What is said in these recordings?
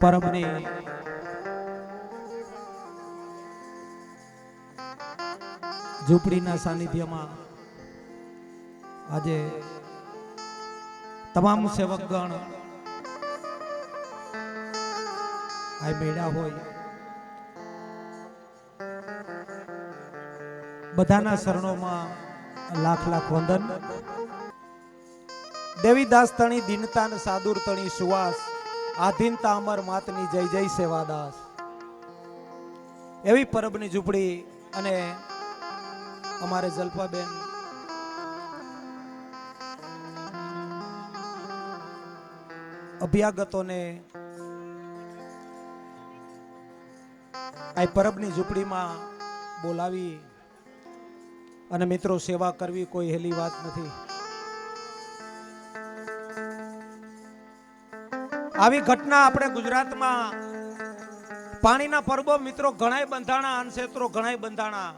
પરમની. ઝૂંપડીના સાનિધ્યમાં આજે તમામ સેવકગણ આ મેળા હોય. બધાના શરણોમાં લાખ લાખ વંદન. દેવીદાસ તણી, દીનતાન, સાદુર તણી, સુવાસ. આધીનતા અમર માતની જય જય સેવાદાસ. એવી પરબની ઝૂંપડી અને અમારે જલ્પાબેન. અભ્યાગતોને આ પરબની ઝૂંપડીમાં બોલાવી અને મિત્રો સેવા કરવી કોઈ હેલી વાત નથી. આવી ઘટના આપણે ગુજરાતમાં પાણીના પરબો મિત્રો ઘણાય બંધાણા અનક્ષેત્રો ઘણાય બંધાણા.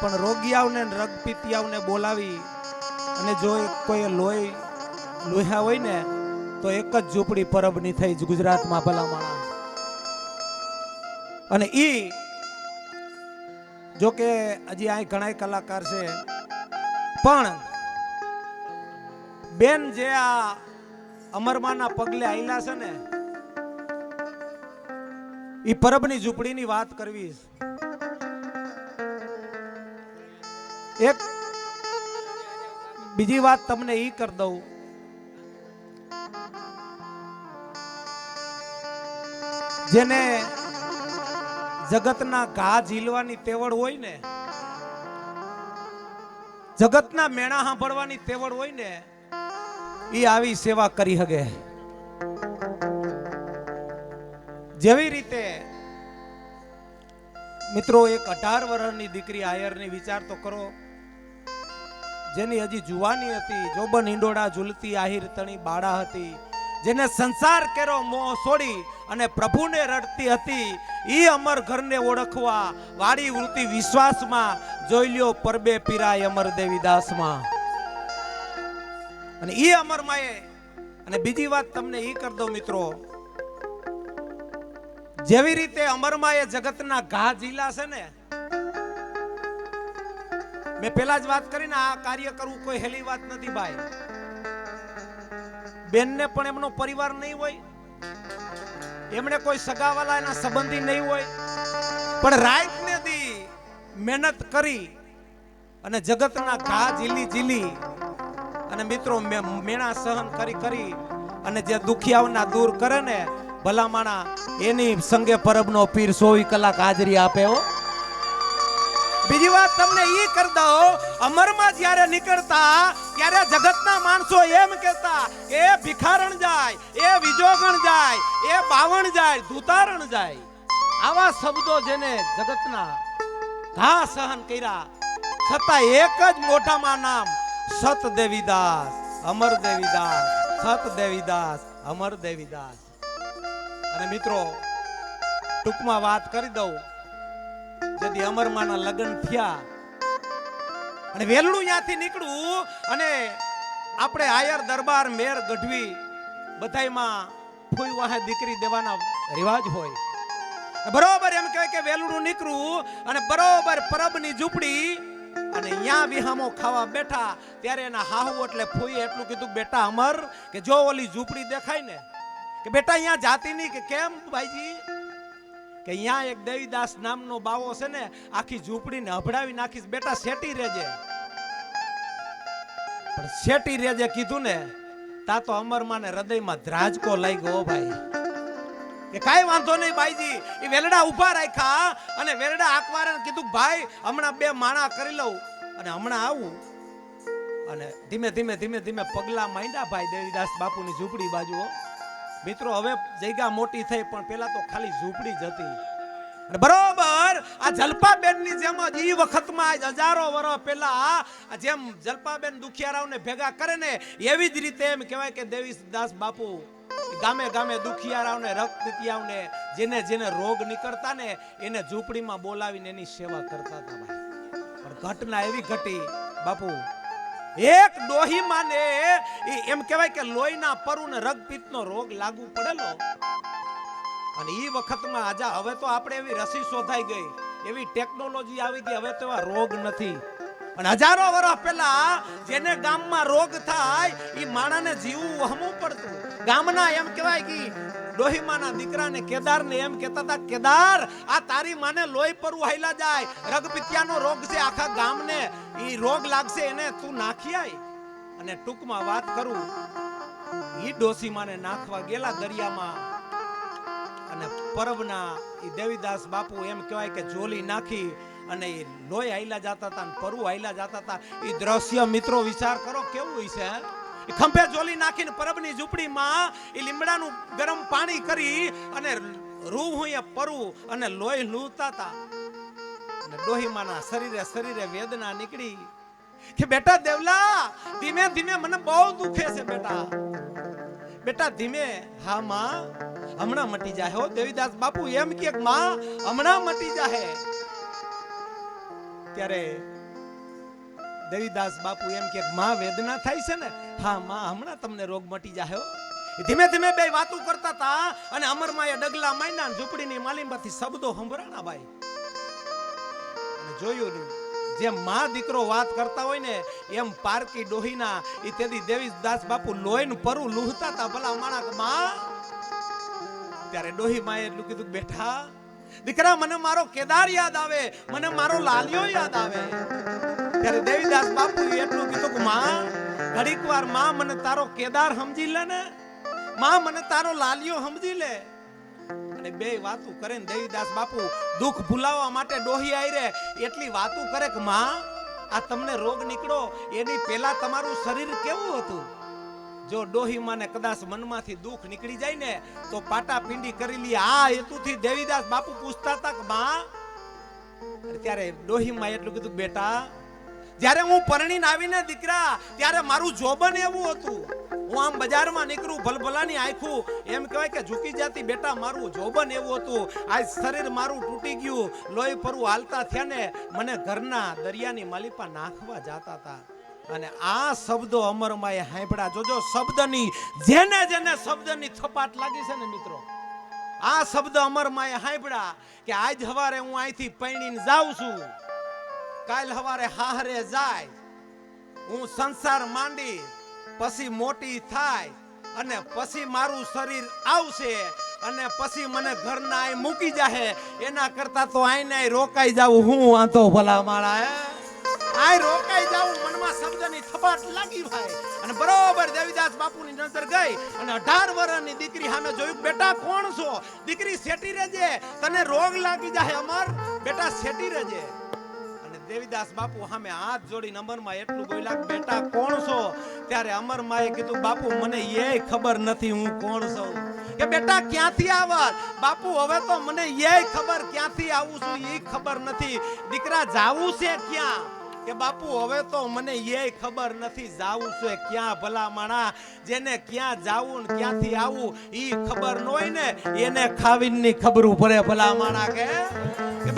પણ રોગિયાઓને રગપીતિયાઓને બોલાવી અને જો કોઈ લોહી લોહ્યા હોય ને, તો એક જ ઝૂંપડી પરબની થઈ ગુજરાતમાં ભલામણ. અને ઈ જો કે હજી અહીં ઘણા કલાકાર છે. પણ બેન જે આ અમરમાના પગલે આયલા છે ને એ પરબની ઝૂંપડીની વાત કરવી એક બીજી વાત તમને એ કરી દઉં. જેને જગતના ઘા ઝીલવાની તેવડ હોય ને, જગતના મેણા સાંભળવાની તેવડ હોય ને ઈ આવી સેવા કરી હગે. જેવી રીતે મિત્રો એક અઢાર વર્ષની દીકરી આયરની વિચાર તો કરો. જેની હજી જુવાની હતી, જોબન ઈંડોળા ઝૂલતી, આહિર તણી બાળા હતી, જેને સંસાર કેરો મોહ છોડી અને પ્રભુને રડતી હતી એ અમર ઘરને ઓળખવા વાડી વૃત્તિ વિશ્વાસમાં જોઈ લ્યો પરબે પીરાય અમર દેવીદાસમાં. અને એ અમર માએ અને બીજી વાત તમને એ કરી દઉં મિત્રો. જેવી રીતે અમરમાએ જગતના ઘા ઝીલા છે ને, મેં પેલા જ વાત કરીને આ કાર્ય કરવું કોઈ હેલી વાત નથી ભાઈ. બેનને પણ એમનો પરિવાર નહીં હોય. એમણે કોઈ સગાવાલા એના સંબંધી નહીં હોય. પણ રાત ને દી મહેનત કરી અને જગતના ઘા ઝીલી ઝીલી અને મિત્રો મેણા સહન કરી કરી અને જે દુખિયાઓના દૂર કરે ને, ભલામાણા, એની સંગે પરબનો પીર સોવી કલાક હાજરી આપે હો. બીજી વાત તમને ઈ કર દઉં, અમરમાં જ્યારે નીકળતા, ત્યારે જગતના માણસો એમ કહેતા, એ ભિખારણ જાય, એ વિજોગણ જાય, એ બાવણ જાય, ધૂતારણ જાય. આવા શબ્દો જેને જગતના ઘા સહન કર્યા, છતાં એક જ મોઢામાં નામ સત દેવીદાસ અમર દેવીદાસ સત દેવીદાસ અમર દેવીદાસ અને મિત્રો, ટૂંકમાં વાત કરી દઉં. જેથી અમરમાના લગ્ન થયા. અને વેલણું ત્યાંથી નીકળવું અને આપણે આયર દરબાર મેર ગઢવી બધાયમાં ફૂઈ વાહે દીકરી દેવાના રિવાજ હોય. બરોબર એમ કહેવાય કે વેલણું નીકળવું અને બરોબર પરબની ઝૂંપડી અને અહીંયા વિહામો ખાવા બેઠા, ત્યારે એના હાહુ એટલે ફૂઈ એટલું કીધું, બેટા અમર, કે જો ઓલી ઝૂંપડી દેખાય ને, કે બેટા અહીંયા જાતી નહીં, કે કેમ ભાઈજી? કે અહીંયા એક દેવીદાસ નામનો બાવો છે ને, આખી ઝૂંપડીને અભડાવી નાખીશ, બેટા શેટી રેજે. પણ શેટી રેજે કીધું ને, તા તો અમરમાને હૃદયમાં ધ્રાજકો લઈ ગયો ભાઈ. કે કાંઈ વાંધો નહીં ભાઈજી એ વેલડા ઊભા રાખ્યા અને વેલડા આકવારે કીધું, ભાઈ, હમણાં બે માણા કરી લઉં. અને હમણાં આવું. અને ધીમે ધીમે ધીમે ધીમે પગલા માંડ્યા ભાઈ દેવીદાસ બાપુની ઝૂંપડી બાજુ મિત્રો, હવે જગ્યા મોટી થઈ, પણ પેલા તો ખાલી ઝૂંપડી જ હતી. બરોબર, આ જલપાબેનની જેમ જ એ વખતમાં હજારો વર્ષ પહેલા જેમ જલપાબેન દુખિયારાઓને ભેગા કરે ને, એવી જ રીતે એમ કહેવાય કે દેવીદાસ બાપુ ગામે ગામે દુખિયારાઓને રક્તપિતિયાઓને જેને જેને રોગ નીકળતા ને, એને ઝૂંપડીમાં બોલાવીને એની સેવા કરતા હતા ભાઈ. પણ ઘટના એવી ઘટી, બાપુ, એક ડોહી માને એમ કહેવાય કે લોહીના પરુને રક્તપિત્તનો રોગ લાગુ પડેલો. અને એ વખતમાં આજા, હવે તો આપણે એવી રસી શોધાઈ ગઈ. એવી ટેકનોલોજી આવી ગઈ, હવે તો એવા રોગ નથી. અને હજારો વર્ષ પહેલા જેને ગામમાં રોગ થાય એ માણાને જીવવું હમું પડતું. ગામના એમ કહેવાય કે ડોહીમાના દીકરાને કેદારને એમ કહેતા હતા, કેદાર, આ તારી માને લોહી પરવું હાઈલા જાય. રગપિત્યાનો રોગ છે આખા ગામને. એ રોગ લાગશે એને તું નાખી આય. અને ટૂંકમાં વાત કરું, ઈ ડોસી માને નાખવા ગેલા દરિયામાં અને પરબના એ દેવીદાસ બાપુ એમ કહેવાય કે જોલી નાખી અને એ લોહી હાઈલા જતા હતા પરુ હાઈલા જતા હતા એ દ્રશ્ય મિત્રો વિચાર કરો કેવું હોય છે, હે? ઈ ખંભે જોલી નાખીને પરબની ઝૂંપડીમાં એ લીમડાનું ગરમ પાણી કરી અને રૂ હું પરુ અને લોહી લૂતા હતા અને ડોહીમાના શરીરે શરીરે વેદના નીકળી. કે બેટા દેવલા, ધીમે ધીમે મને બહુ દુખે છે બેટા. બેટા ધીમે, હા માં, હમણાં મટી જાય હો દેવીદાસ બાપુ, એમ કે માં, હમણાં મટી જાહે. ત્યારે દેવીદાસ બાપુ એમ કે, માં વેદના થાય છે ને? હા, માં, હમણાં તમને રોગ મટી જાહે ધીમે ધીમે બે વાતો કરતા હતા અને અમરમાએ ડગલા માયના ઝૂંપડીની માલીમાંથી શબ્દો સંભળાણા ભાઈ. જોયું નહીં જેમ માં દીકરો વાત કરતા હોય ને, એમ પારકી ડોહીના એ તેથી દેવીદાસ બાપુ લોહીનું પરું લુહતા હતા ભલા માણા માં, ત્યારે ડોહી માએ એટલું કીધું બેઠા દીકરા, મને મારો કેદાર યાદ આવે, મને મારો લાલિયો યાદ આવે. ત્યારે દેવીદાસ બાપુ એટલું કીધું કે, માં, ઘડીક વારમાં મને તારો કેદાર સમજી લે ને. માં મને તારો લાલિયો સમજી લે. અને બે વાતું કરે ને દેવીદાસ બાપુ દુઃખ ભૂલાવવા માટે ડોહી આઈ રે એટલી વાતું કરે કે, માં, આ તમને રોગ નીકળો. એની પહેલા તમારું શરીર કેવું હતું? જો ડોહી માને કદાચ મનમાંથી દુઃખ નીકળી જાય ને, તો પાટા પિંડી કરી લી. આ હેતુથી દેવીદાસ બાપુ પૂછતા હતા કે માં ત્યારે ડોહી માં એટલું કીધું બેટા, જ્યારે હું પરણીને આવીને દીકરા, ત્યારે મારું જોબન એવું હતું. હું આમ બજારમાં નીકળું, ભલભલાની આંખું. એમ કહેવાય કે ઝૂકી જાતી બેટા, મારું જોબન એવું હતું. આજ શરીર મારું તૂટી ગયું. લોહી પરું હાલતા થયા ને, મને ઘરના દરિયાની માલિપા નાખવા જાતા હતા. અને આ શબ્દો અમરમાએ હાંભળ્યા જોજો, શબ્દની, જેને જેને શબ્દની થપાટ લાગી છે ને મિત્રો, આ શબ્દ અમરમાએ હાંભળ્યા કે આજ હવારે હું અહીંથી પૈણીને જાઉં છું. કાલ હવારે હાહરે જાય, હું સંસાર માંડી, પછી મોટી થાય, અને પછી મારું શરીર આવશે, અને પછી મને ઘરના આય મૂકી જાહે. એના કરતા તો આઈને રોકાઈ જાવ હું વાંધો ભલા માળા હે આય રોકાઈ જાવું મનમાં શબ્દની થપાટ લાગી ભાઈ. અને બરોબર દેવીદાસ બાપુની નજર ગઈ અને 18 વર્ષની દીકરી સામે જોયું, બેટા, કોણ છો? દીકરી સેટી રહેજે. તને રોગ લાગી જાય અમર. બેટા, સેટી અને દેવીદાસ બાપુ સામે હાથ જોડીને અમરમાં એટલું બોલ્યા, બેટા, કોણ છો? ત્યારે અમર માએ કીધું, બાપુ, મને એ ખબર નથી હું કોણ છું. કે, બેટા, ક્યાંથી આવત બાપુ, હવે તો મને એ ખબર ક્યાંથી આવું છું એ ખબર નથી. દીકરા, જાવું છે ક્યાં? કે બાપુ, હવે તો મને એ ખબર નથી જાવું છે ક્યાં ભલા માણા, જેને ક્યાં જાવું ને ક્યાંથી આવું એ ખબર ન હોય ને, એને ખાવીની ખબર પડે ભલા માણા કે.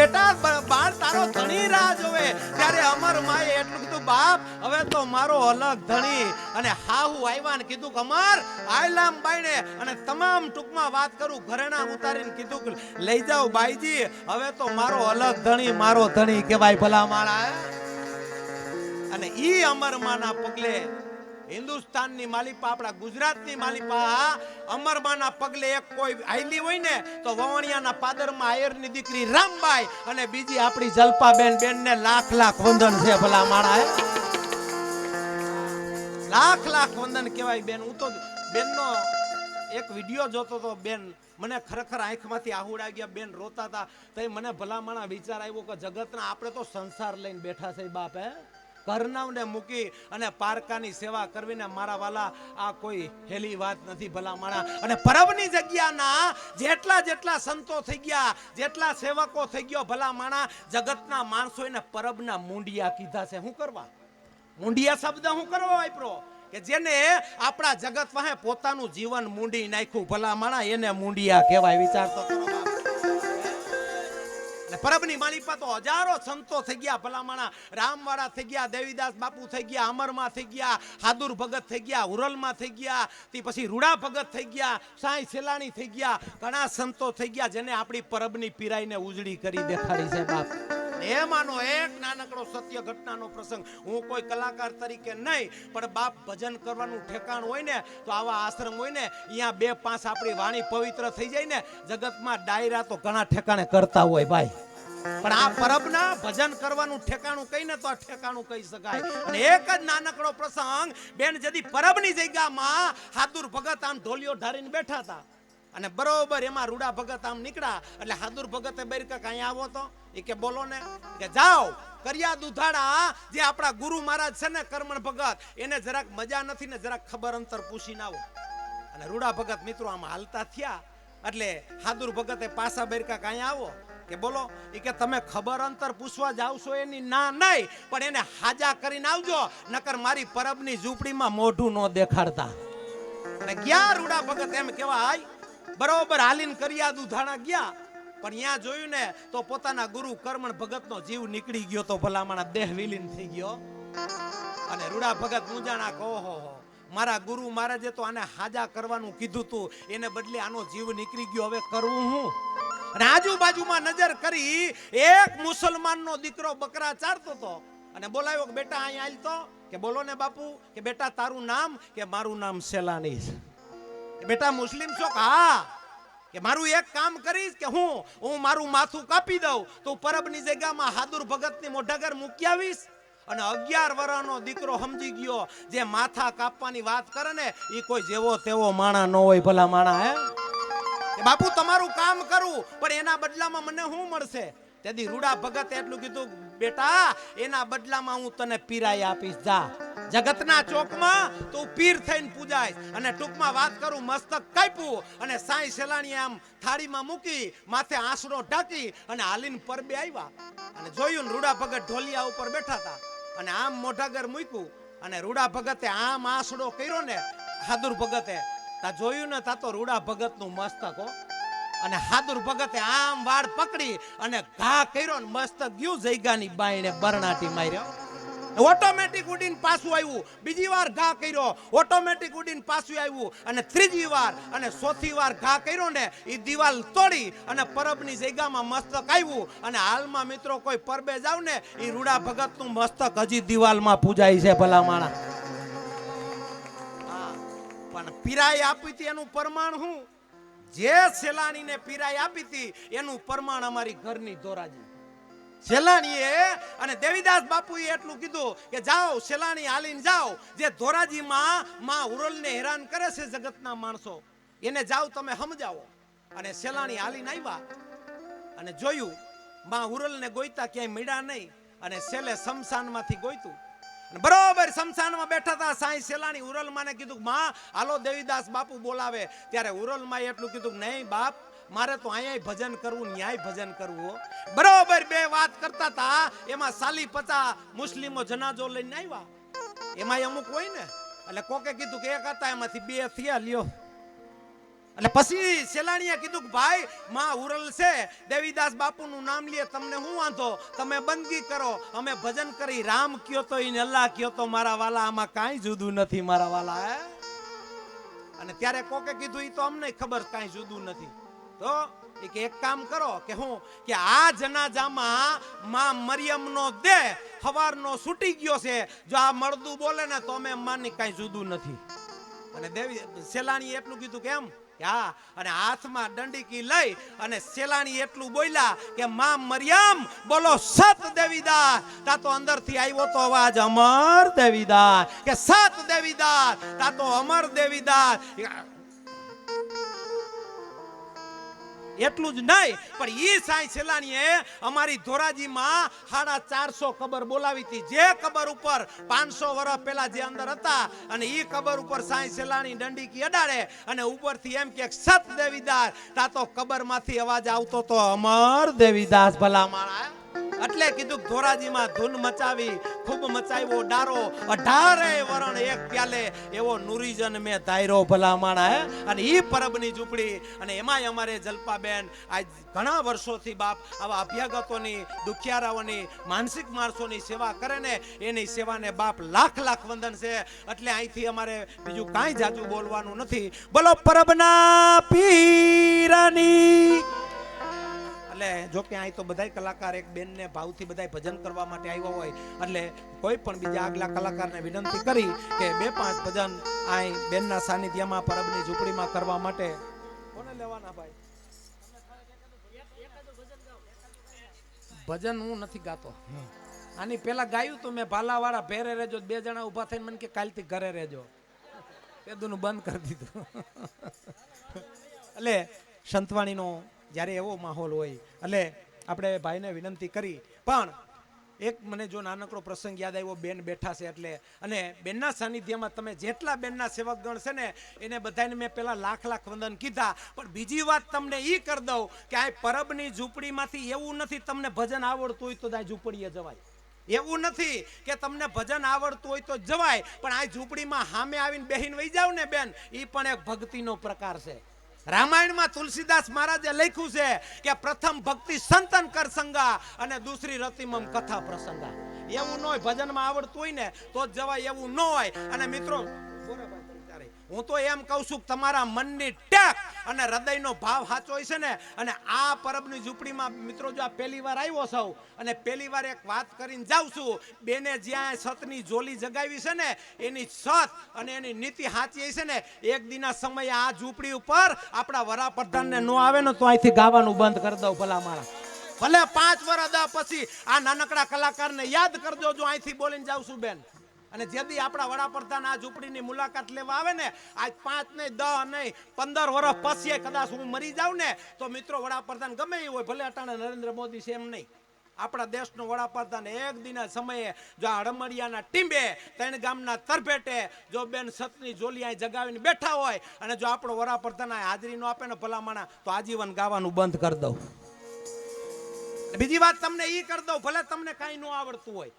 બેટા બાળ તારો ધણી રાહ જોવે ત્યારે અમર માએ એટલું કીધું, બાપ, હવે તો મારો અલગ ધણી. અને હાહુ આવ્યા ને કીધું કે, અમર આયલામ બાઈને અને તમામ ટૂંકમાં વાત કરું, ઘરેણા ઉતારીને કીધું લઈ જાઓ બાઈજી હવે તો મારો અલગ ધણી, મારો ધણી કહેવાય ભલા માણા? અને ઈ અમરમાના પગલે હિન્દુસ્તાનની માલિપા, આપણા ગુજરાતની માલિપા અમરમાના પગલે એક કોઈ આયલી હોય ને, તો વવણિયાના પાદરમાં આયરની દીકરી રામબાઈ અને બીજી આપણી જલપાબેન બેનને લાખ લાખ વંદન છે ભલા માણા લાખ લાખ વંદન કહેવાય બેન. હું તો બેનનો એક વિડિયો જોતો તો બેન મને ખરેખર આંખમાંથી આહુડા ગયા. બેન રોતા હતા તો મને ભલામણા વિચાર આવ્યો કે જગતના આપણે તો સંસાર લઈને બેઠા છે બાપ, હે? ઘરનાવને મૂકી અને પારકાની સેવા કરવીને મારા વાલા, આ કોઈ હેલી વાત નથી ભલામણા અને પરબની જગ્યાના જેટલા જેટલા સંતો થઈ ગયા, જેટલા સેવકો થઈ ગયો ભલામણા જગતના માણસો એને પરબના મુંડિયા કીધા છે. શું કરવા? મુંડિયા શબ્દ હું કરવા વાપરો કે જેને આપણા જગત વાહે પોતાનું જીવન મૂંડી નાખ્યું. ભલા માણા, એને મુંડિયા કહેવાય. વિચારતો કરો. એટલે પરબની માલિપા તો હજારો સંતો થઈ ગયા, ભલામણા રામવાળા થઈ ગયા, દેવીદાસ બાપુ થઈ ગયા, અમરમાં થઈ ગયા, હાદુર ભગત થઈ ગયા ઉરલમાં થઈ ગયા, તે પછી રૂડા ભગત થઈ ગયા, સાંઈ સેલાણી થઈ ગયા, ઘણા સંતો થઈ ગયા જેને આપણી પરબની પીરાઈને ઉજળી કરી દેખાડી છે બાપ. એમાંનો એક નાનકડો સત્ય ઘટનાનો પ્રસંગ. હું કોઈ કલાકાર તરીકે નહીં, પણ બાપ ભજન કરવાનું ઠેકાણ હોય ને, તો આવા આશ્રમ હોય ને અહીંયા બે પાંચ આપણી વાણી પવિત્ર થઈ જાય ને, જગતમાં ડાયરા તો ઘણા ઠેકાણે કરતા હોય ભાઈ. પણ આ પરબના ભજન કરવાનું ઠેકાણું કહીને તો આ ઠેકાણું કહી શકાય. અને એક જ નાનકડો પ્રસંગ, બેન જદી પરબની જગ્યામાં હાદુર ભગત આમ ઢોલિયો ઢારીને બેઠા હતા. અને બરોબર એમાં રૂડા ભગત આમ નીકળ્યા. એટલે હાદુર ભગતે બેરકા કાંઈ આવો તો એ કે બોલો ને, કે જાઓ, કર્યા દુધાડા જે આપણા ગુરુ મહારાજ છે ને કર્મણ ભગત, એને જરાક મજા નથી ને જરાક ખબર અંતર પૂછીને આવો. અને રૂડા ભગત મિત્રો આમ હાલતા થયા. એટલે હાદુર ભગતે પાસા બેરકા કાંઈ આવો, કે બોલો એ કે તમે ખબર અંતર પૂછવા જાવ છો એની ના નહીં, પણ એને હાજા કરીને આવજો, નકર મારી પરબની ઝૂંપડીમાં મોઢું ન દેખાડતા. અને ગયા રૂડા ભગત એમ કહેવાય? બરોબર હાલીન કરિયા દુધાણા ગયા, પણ ત્યાં જોયું ને, તો પોતાના ગુરુ કર્મણ ભગતનો જીવ નીકળી ગયો તો ભલામણા દેહ વિલીન થઈ ગયો. અને રૂડા ભગત મુંજાણા કહો, હો હો, મારા ગુરુ મહારાજે તો આને હાજા કરવાનું કીધું તું, એને બદલે આનો જીવ નીકળી ગયો, હવે કરવું હું? અને આજુબાજુમાં નજર કરી, એક મુસલમાનનો દીકરો બકરા ચારતો હતો અને બોલાવ્યો બેટા, અહીંયા તો. કે, બોલો ને બાપુ, કે, બેટા, તારું નામ, કે, મારું નામ સેલાની છે બેટા, મુસ્લિમ છો? હા. કે મારું એક કામ કરીશ કે હું હું મારું માથું કાપી દઉં, તો પરબની જગ્યામાં હાદુર ભગતની મોઢાગર મૂકી આવીશ અને અગિયાર વર્ષનો દીકરો સમજી ગયો, જે માથા કાપવાની વાત કરે ને એ કોઈ જેવો તેવો માણા ન હોય ભલા માણા, હે? બાપુ, તમારું કામ કરું, પણ એના બદલામાં મને શું મળશે? તેથી રૂડા ભગતે એટલું કીધું, બેટા, એના બદલામાં હું તને પીરાઈ આપીશ, જા. જગતના ચોકમાં તો પીર થઈને પૂજાય અને ટૂંકમાં વાત કરું, મસ્તક કાપ્યું અને સાંઈ સેલાણી આમ થાળીમાં મૂકી, માથે આંસડો ઢાંકી અને હાલીને પરબે આવ્યા. અને જોયું ને રૂડા ભગત ઢોલિયા ઉપર બેઠા હતા. અને આમ મોઢાગર મૂક્યું. અને રૂડા ભગતે આમ આંસડો કર્યો ને, હાદુર ભગતે. તા જોયું ને, તા તો રૂડા ભગતનું મસ્તક હો. અને હાદુર ભગતે આમ વાળ પકડી અને ઘા કર્યો ને, મસ્તક ગયું જૈગાની બાયણે બરણાટી માર્યો. ઓટોમેટિક ઉડીને પાછું આવ્યું. બીજી વાર ઘા કર્યો. ઓટોમેટિક ઉડીને પાછું આવ્યું. અને ત્રીજી વાર અને ચોથી વાર ઘા કર્યો ને એ દિવાલ તોડી અને પરબની જગ્યામાં મસ્તક આવ્યું. અને હાલમાં મિત્રો કોઈ પરબે જાવ ને એ રૂડા ભગતનું મસ્તક હજી દિવાલમાં પૂજાય છે ભલા માણા હા, પણ પીરાઈ આપી હતી એનું પ્રમાણ શું જે સેલાણીને પીરાઈ આપી હતી એનું પ્રમાણ અમારી ઘરની ધોરાજી. સેલાણીએ અને દેવીદાસ બાપુએ એટલું કીધું કે જાઓ શેલાણી હાલીને જાઓ. જે ધોરાજીમાં માં ઉરલને હેરાન કરે છે જગતના માણસો, એને જાઓ તમે સમજાવો. અને શેલાણી હાલીને આવ્યા અને જોયું માં ઉરલને ગોઈતા ક્યાંય મળ્યા નહીં અને છેલ્લે શમશાનમાંથી ગોઈતું બરોબર શમશાનમાં બેઠા હતા, સાંઈ સેલાણી ઉરલમાને કીધું, માં, હાલો દેવીદાસ બાપુ બોલાવે. ત્યારે ઉરલમાં એટલું કીધું, નહીં બાપ મારે તો અહીંયા ભજન કરવું, ન્યાય ભજન કરવું. બરોબર બે વાત કરતા હતા એમાં સાલી પચા મુસ્લિમો જનાજો લઈને આવ્યા એમાં અમુક હોય ને, એટલે કોકે કીધું કે એક હતા, એમાંથી બે થયા, લ્યો. એટલે પછી સેલાણીએ કીધું કે ભાઈ, માં ઉરલ છે, દેવીદાસ બાપુનું નામ લે, તમને હું વાંધો? તમે બંદગી કરો, અમે ભજન કરી, રામ કયો તો ઈને અલ્લાહ કયો તો મારા વાલા, આમાં કાંઈ જુદું નથી મારા વાલા અને ત્યારે કોકે કીધું એ તો અમને ખબર કાંઈ જુદું નથી. તો કે એક કામ કરો કે હું કે આ જનાજામાં માં મરિયમનો દેહ હવારનો છૂટી ગયો છે. જો આ મળદું બોલે ને તો અમે માની કાંઈ જુદું નથી. અને દેવી સેલાણીએ એટલું કીધું કેમ હા, અને હાથમાં દંડીકી લઈ અને સેલાણી એટલું બોલ્યા કે માં મરિયમ, બોલો સત દેવીદાસ. તા તો અંદરથી આવ્યો તો અવાજ, અમર દેવીદાસ. કે સત દેવીદાસ. તા તો અમર દેવીદાસ. એટલું જ નહીં, પણ એ સાંઈ સેલાણીએ અમારી ધોરાજીમાં સાડા ચારસો કબર બોલાવી હતી. જે કબર ઉપર પાંચસો વર્ષ પહેલા જે અંદર હતા, અને એ કબર ઉપર સાંઈ સેલાણી દંડીકી અડાડે, અને ઉપરથી એમ કે, સત દેવીદાસ. તા તો કબરમાંથી અવાજ આવતો તો, અમર દેવીદાસ ભલા માણા એટલે કીધું ધોરાજીમાં ધૂન મચાવી, ખૂબ મચાવ્યો ડારો. અઢારે વરણ એક પ્યાલે એવો નુરીજન મેં ધાયરો ભલા માણા, હે? અને ઈ પરબની ઝૂંપડી. અને એમાંય અમારે જલપાબેન આજ ઘણા વર્ષોથી બાપ આવા અભ્યાગતોની, દુખિયારાઓની, માનસિક માણસોની સેવા કરે ને, એની સેવાને બાપ લાખ લાખ વંદન છે. એટલે અહીંથી અમારે બીજું કાંઈ જાજુ બોલવાનું નથી. બોલો, પરબના પીરાની જો કે અહીં તો બધા કલાકાર એક બેનને ભાવથી બધા ભજન કરવા માટે આવ્યા હોય એટલે કોઈ પણ બીજા આગલા કલાકારને વિનંતી કરી કે બે પાંચ ભજન અહીં બેનના સાનિધ્યમાં પરબની ઝૂંપડીમાં કરવા માટે. કોને લેવાના ભાઈ? ભજન હું નથી ગાતો. આની પેલા ગાયું તો મેં ભાલાવાળા ભેરે રહેજો બે જણા ઊભા થઈને મને કે કાલથી ઘરે રહેજો. પેદુનું બંધ કરી દીધું. એટલે સંતવાણીનો જ્યારે એવો માહોલ હોય. એટલે આપણે ભાઈને વિનંતી કરી. પણ એક મને જો નાનકડો પ્રસંગ યાદ આવ્યો, બેન બેઠા છે એટલે. અને બેનના સાનિધ્યમાં તમે જેટલા બેનના સેવકગણ છે ને, એને બધાને મેં પહેલાં લાખ લાખ વંદન કીધા. પણ બીજી વાત તમને એ કરી દઉં કે આ પરબની ઝૂંપડીમાંથી એવું નથી તમને ભજન આવડતું હોય તો ત્યાં ઝૂંપડીએ જવાય. એવું નથી કે તમને ભજન આવડતું હોય તો જવાય. પણ આ ઝૂંપડીમાં સામે આવીને બહેન વહી જાવ ને બેન એ પણ એક ભક્તિનો પ્રકાર છે. રામાયણમાં તુલસીદાસ મહારાજે લખ્યું છે કે પ્રથમ ભક્તિ સંતન કર સંગા અને દૂસરી રતિમમ કથા પ્રસંગા એવું ન હોય, ભજનમાં આવડતું હોય ને, તો જવાય, એવું ન હોય અને મિત્રો બરાબર. હું તો એમ કહું છું તમારા મનની ટેક અને હૃદયનો ભાવ સાચો છે ને, અને આ પરબની ઝૂંપડીમાં મિત્રો જો આ પહેલી વાર આવ્યો સૌ અને પહેલી વાર એક વાત કરીને જાઉં છું, બેને જ્યાં સતની જોલી જગાવી છે ને, એની સત અને એની નીતિ સાચી છે ને, એક દિના સમયે આ ઝૂંપડી ઉપર આપણા વડાપ્રધાનને ન આવે ને તો અહીંથી ગાવાનું બંધ કરી દઉં ભલા મારા ભલે પાંચ વર્ષ દા પછી આ નાનકડા કલાકારને યાદ કરજો જો અહીંથી બોલીને જાઉં છું બેન. અને જેથી આપણા વડાપ્રધાન આ ઝૂંપડીની મુલાકાત લેવા આવે ને, આજ પાંચ નહીં દસ નહીં, પંદર વર્ષ પછી કદાચ હું મરી જાઉં ને, તો મિત્રો વડાપ્રધાન ગમે એ હોય, ભલે અટાણે નરેન્દ્ર મોદી છે એમ નહીં. આપણા દેશનો વડાપ્રધાન એક દિના સમયે જો આ રમડિયાના ટીંબે, ત્રણ ગામના તરફેટે જો બેન સતની જોલી અહીં જગાવીને બેઠા હોય, અને જો આપણો વડાપ્રધાન હાજરી નો આપે ને ભલામણા, તો આજીવન ગાવાનું બંધ કરી દઉં. બીજી વાત તમને એ કરી દઉં, ભલે તમને કાંઈ ન આવડતું હોય.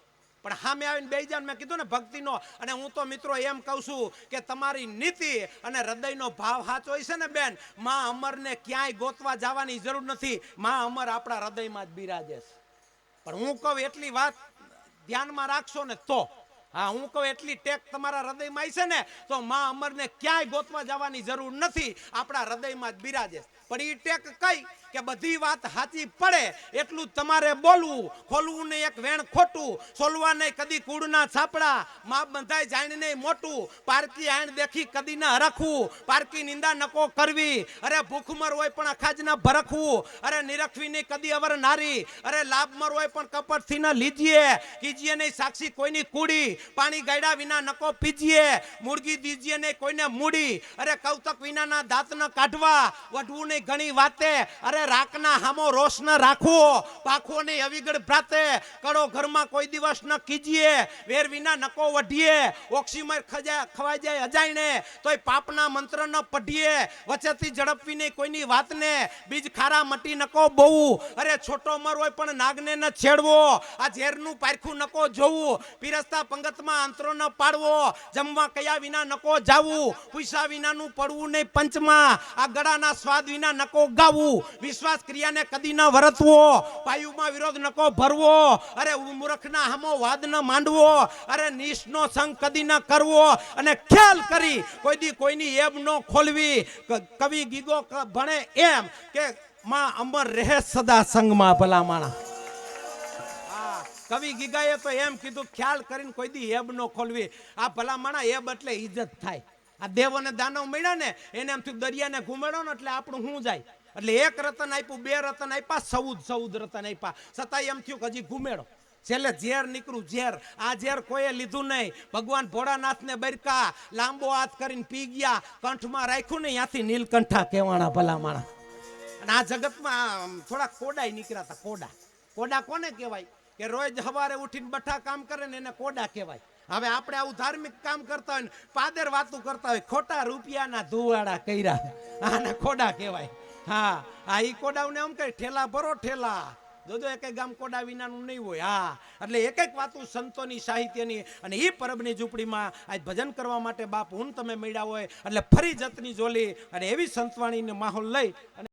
પણ સામે આવીને બે જાણ મેં કીધું ને ભક્તિનો, અને હું તો મિત્રો એમ કહું છું કે તમારી નીતિ અને હૃદયનો ભાવ સાચો છે ને બેન, માં અમરને ક્યાંય ગોતવા જવાની જરૂર નથી. માં અમર આપણા હૃદયમાં જ બિરાજે છે. પણ હું કહું એટલી વાત ધ્યાનમાં રાખશો ને તો. હા, હું કહું એટલી ટેક તમારા હૃદયમાં આવી છે ને, તો માં અમરને ક્યાંય ગોતવા જવાની જરૂર નથી. આપણા હૃદયમાં જ બિરાજે પણ એ ટેક કઈ કે બધી વાત સાચી પડે, એટલું તમારે બોલવું. ખોલવું ને એક વેણ ખોટું. સોલવા નહીં, કદી કુડના છાપડા. માં બંધાય જાણ નહીં મોટું. પારકી આણ દેખી કદી ના હરખવું. પારકી નિંદા નકો કરવી. અરે ભૂખમર હોય પણ અખાજ ના ભરખવું. અરે નિરખવી નહીં, કદી અવર નારી. અરે લાભમર હોય પણ કપટથી ન લીજીએ. કીજીએ નહીં, સાક્ષી કોઈની કુડી. પાણી ગાયડા વિના નકો પીજીએ. મુરગી દીજીએ ને કોઈને મૂડી. અરે કૌતક વિનાના દાંત કાઢવા. વઢવું નહીં ઘણી વાતે. અરે રાખના હામો રોષ ન રાખવો. પાખો નહીં અવિગળ ભ્રાતે. કડો ઘરમાં કોઈ દિવસ ન કીજીએ. વેર વિના નકો વઢીએ. ઓક્સિમર ખજા ખવાઈ જાય અજાયણે. તોય પાપના મંત્ર ન પઢીએ. વચ્ચેથી ઝડપવી નહીં કોઈની વાતને. બીજ ખારા મટી નકો બહુ. અરે છોટો મર હોય પણ નાગને ન છેડવો. આ ઝેરનું પારખું નકો જોવું. પીરસતા પંગતમાં અંતરો ન પાડવો, જમવા કયા વિના નકો જાવું, પૈસા વિનાનું પડવું નહીં પંચમાં, આ ગળાના સ્વાદ વિના નકો ગાવું, વિશ્વાસ ક્રિયાને કદી ન વરતવો, પાયુમાં વિરોધ નકો ભરવો, અરે મૂર્ખના હમો વાદ ન માંડવો, અરે નિષ્ઠનો સંગ કદી ન કરવો, અને ખ્યાલ કરી કોઈ દી કોઈની એબ ન ખોલવી કવિ ગીગો ભણે એમ કે, માં અમર રહે સદા સંગમાં ભલા માણા કવિ ગીગાએ તો એમ કીધું, ખ્યાલ કરીને કોઈ દી હેબ નો ખોલવી. આ ભલામણા એબ એટલે ઇજ્જત થાય. આ દેવ અને દાનવ મળ્યા ને, એને એમ થયું દરિયાને ઘુમેડો ને એટલે આપણું શું જાય. એટલે એક રતન આપ્યું, બે રતન આપ્યા ચૌદ ચૌદ રતન આપ્યા. છતાંય એમ થયું કે હજી ઘુમેડો. છેલ્લે ઝેર નીકળું ઝેર. આ ઝેર કોઈએ લીધું નહીં. ભગવાન ભોળાનાથને બરકા, લાંબો હાથ કરીને પી ગયા. કંઠમાં રાખ્યું ને ત્યાંથી નીલકંઠા કહેવાના ભલામણા. અને આ જગતમાં થોડા કોડાય નીકળ્યા હતા, કોડા. કોડા કોને કહેવાય? કે રોજ સવારે ઉઠીને બઠા કામ કરે ને એને કોડા કહેવાય. હવે આપણે આવું ધાર્મિક કામ કરતા હોય પાદર વાતું કરતા હોય, ખોટા રૂપિયાના ધુવાડા કર્યા. આને કોડા કહેવાય. હા, આ ઈ કોડાઓને એમ કહે, ઠેલા ભરો ઠેલા. જોજો એક એક ગામ કોડા વિનાનું નહીં હોય. હા, એટલે એક એક વાતું સંતોની સાહિત્યની, અને એ પરબની ઝૂંપડીમાં આજ ભજન કરવા માટે બાપ હું તમે મળ્યા હોય, એટલે ફરી જતની જોલી અને એવી સંતવાણીનો માહોલ લઈ, અને